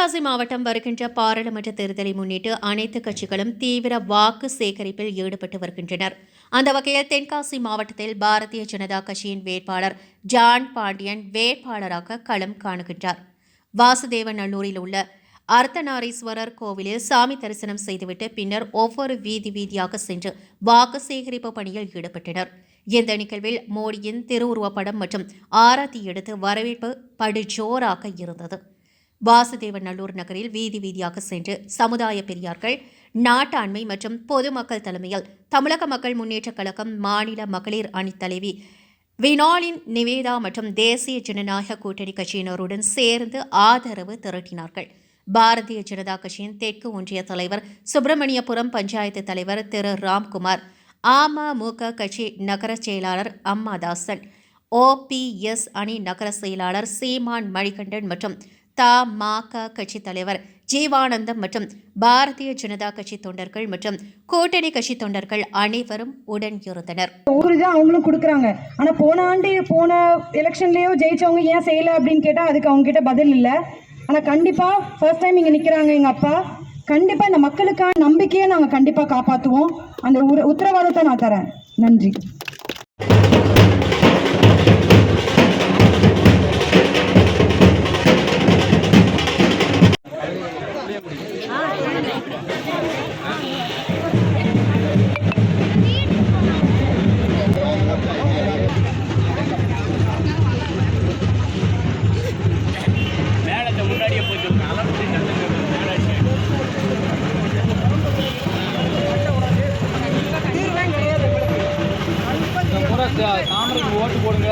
தென்காசி மாவட்டம் வருகின்ற பாராளுமன்ற தேர்தலை முன்னிட்டு அனைத்து கட்சிகளும் தீவிர வாக்கு சேகரிப்பில் ஈடுபட்டு வருகின்றனர். அந்த வகையில் தென்காசி மாவட்டத்தில் பாரதிய ஜனதா கட்சியின் வேட்பாளர் ஜான் பாண்டியன் வேட்பாளராக களம் காணுகின்றார். வாசுதேவநல்லூரில் உள்ள அர்த்தநாரீஸ்வரர் கோவிலில் சாமி தரிசனம் செய்துவிட்டு பின்னர் ஒவ்வொரு வீதி வீதியாக சென்று வாக்கு சேகரிப்பு பணியில் ஈடுபட்டனர். இந்த நிகழ்வில் மோடியின் திருவுருவப்படம் மற்றும் ஆராத்தி எடுத்து வரவேற்பு படுஜோராக இருந்தது. வாசுதேவநல்லூர் நகரில் வீதி வீதியாக சென்று சமுதாய பெரியார்கள் நாட்டாண்மை மற்றும் பொதுமக்கள் தலைமையில் தமிழக மக்கள் முன்னேற்றக் கழகம் மாநில மகளிர் அணித் தலைவி வினாலின் நிவேதா மற்றும் தேசிய ஜனநாயக கூட்டணி கட்சியினருடன் சேர்ந்து ஆதரவு திரட்டினார்கள். பாரதிய ஜனதா கட்சியின் தெற்கு ஒன்றிய தலைவர் சுப்பிரமணியபுரம் பஞ்சாயத்து தலைவர் திரு. ராம்குமார் அமமுக கட்சி நகர செயலாளர் அம்மாதாசன் ஓபிஎஸ் அணி நகர செயலாளர் சீமான் மணிகண்டன் மற்றும் தமாக கட்சி தலைவர் ஜீவானந்தம் மற்றும் பாரதிய ஜனதா கட்சி தொண்டர்கள் மற்றும் கூட்டணி கட்சி தொண்டர்கள் அனைவரும் உடன் இருந்தனர். ஊரு அவங்களும் கொடுக்குறாங்க. ஆனா போன ஆண்டு போன எலெக்ஷன்லயோ ஜெயிச்சவங்க ஏன் செய்யல அப்படின்னு கேட்டால் அதுக்கு அவங்க கிட்ட பதில் இல்லை. ஆனா கண்டிப்பா ஃபர்ஸ்ட் டைம் இங்க நிக்கிறாங்க எங்க அப்பா. கண்டிப்பா இந்த மக்களுக்கான நம்பிக்கையை நாங்க கண்டிப்பாக காப்பாத்துவோம். அந்த உத்தரவாதத்தை நான் தரேன். நன்றி. தாமரைக்கு ஓட்டு போடுங்க.